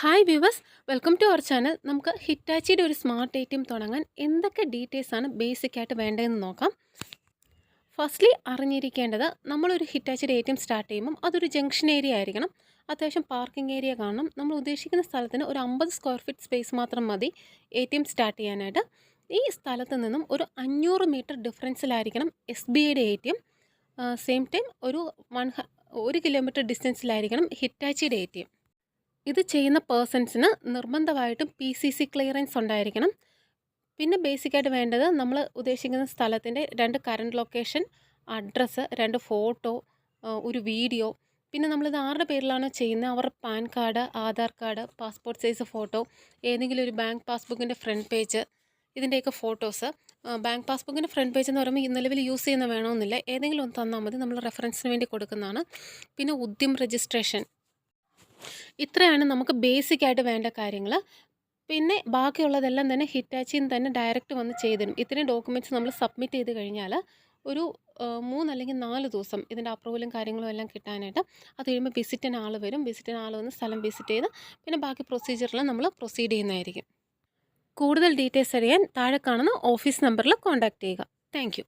Hi viewers welcome to our channel നമുക്ക് ഹിറ്റാച്ചിയുടെ ഒരു സ്മാർട്ട് എ ടി എം തുടങ്ങാൻ എന്തൊക്കെ ഡീറ്റെയിൽസ് ആണ് ബേസിക് ആയിട്ട് വേണ്ടതെന്ന് നോക്കാം. ഫസ്റ്റ്ലി അറിഞ്ഞിരിക്കേണ്ടത് നമ്മളൊരു ഹിറ്റാച്ചിയുടെ എ ടി എം സ്റ്റാർട്ട് ചെയ്യുമ്പം അതൊരു ജംഗ്ഷൻ ഏരിയ ആയിരിക്കണം. അത്യാവശ്യം പാർക്കിംഗ് ഏരിയ കാണണം. നമ്മൾ ഉദ്ദേശിക്കുന്ന സ്ഥലത്തിന് ഒരു അമ്പത് സ്ക്വയർ ഫീറ്റ് സ്പേസ് മാത്രം മതി എ ടി എം സ്റ്റാർട്ട് ചെയ്യാനായിട്ട്. ഈ സ്ഥലത്ത് നിന്നും ഒരു അഞ്ഞൂറ് മീറ്റർ ഡിഫറൻസിലായിരിക്കണം എസ് ബി ഐയുടെ A T M same time ഒരു വൺ ഒരു കിലോമീറ്റർ ഡിസ്റ്റൻസിലായിരിക്കണം ഹിറ്റാച്ചിയുടെ എ ടി എം ഇത് ചെയ്യുന്ന പേഴ്സൺസിന് നിർബന്ധമായിട്ടും പി സി സി ക്ലിയറൻസ് ഉണ്ടായിരിക്കണം. പിന്നെ ബേസിക്കായിട്ട് വേണ്ടത് നമ്മൾ ഉദ്ദേശിക്കുന്ന സ്ഥലത്തിന്റെ രണ്ട് കറണ്ട് ലൊക്കേഷൻ അഡ്രസ്സ് രണ്ട് ഫോട്ടോ ഒരു വീഡിയോ പിന്നെ നമ്മളിത് ആരുടെ പേരിലാണോ ചെയ്യുന്നത്? അവരുടെ PAN card Aadhaar card passport size photo ഏതെങ്കിലും ഒരു ബാങ്ക് പാസ്ബുക്കിന്റെ ഫ്രണ്ട് പേജ് ഇതിന്റെയൊക്കെ ഫോട്ടോസ് ബാങ്ക് പാസ്ബുക്കിന്റെ ഫ്രണ്ട് പേജ് എന്ന് പറയുമ്പോൾ നിലവിൽ യൂസ് ചെയ്യുന്ന വേണമെന്നില്ല ഏതെങ്കിലും ഒന്ന് തന്നാൽ മതി. നമ്മൾ റെഫറൻസിന് വേണ്ടി കൊടുക്കുന്നതാണ്. പിന്നെ ഉദ്യം രജിസ്ട്രേഷൻ ഇത്രയാണ് നമുക്ക് ബേസിക്കായിട്ട് വേണ്ട കാര്യങ്ങൾ പിന്നെ ബാക്കിയുള്ളതെല്ലാം തന്നെ ഹിറ്റാച്ചിന്ന് തന്നെ ഡയറക്റ്റ് വന്ന് ചെയ്തിടും. ഇത്രയും ഡോക്യുമെന്റ്സ് നമ്മൾ സബ്മിറ്റ് ചെയ്ത് കഴിഞ്ഞാൽ ഒരു മൂന്നല്ലെങ്കിൽ നാല് ദിവസം ഇതിന്റെ അപ്രൂവലും കാര്യങ്ങളും എല്ലാം കിട്ടാനായിട്ട് അത് കഴിയുമ്പോൾ വിസിറ്റിന് ആൾ വരും. വിസിറ്റിന് ആൾ വന്ന് സ്ഥലം വിസിറ്റ് ചെയ്ത് പിന്നെ ബാക്കി പ്രൊസീജിയറിൽ നമ്മൾ പ്രൊസീഡ് ചെയ്യുന്നതായിരിക്കും. കൂടുതൽ ഡീറ്റെയിൽസ് അറിയാൻ താഴെ കാണുന്ന ഓഫീസ് നമ്പറിൽ കോൺടാക്റ്റ് ചെയ്യുക. താങ്ക്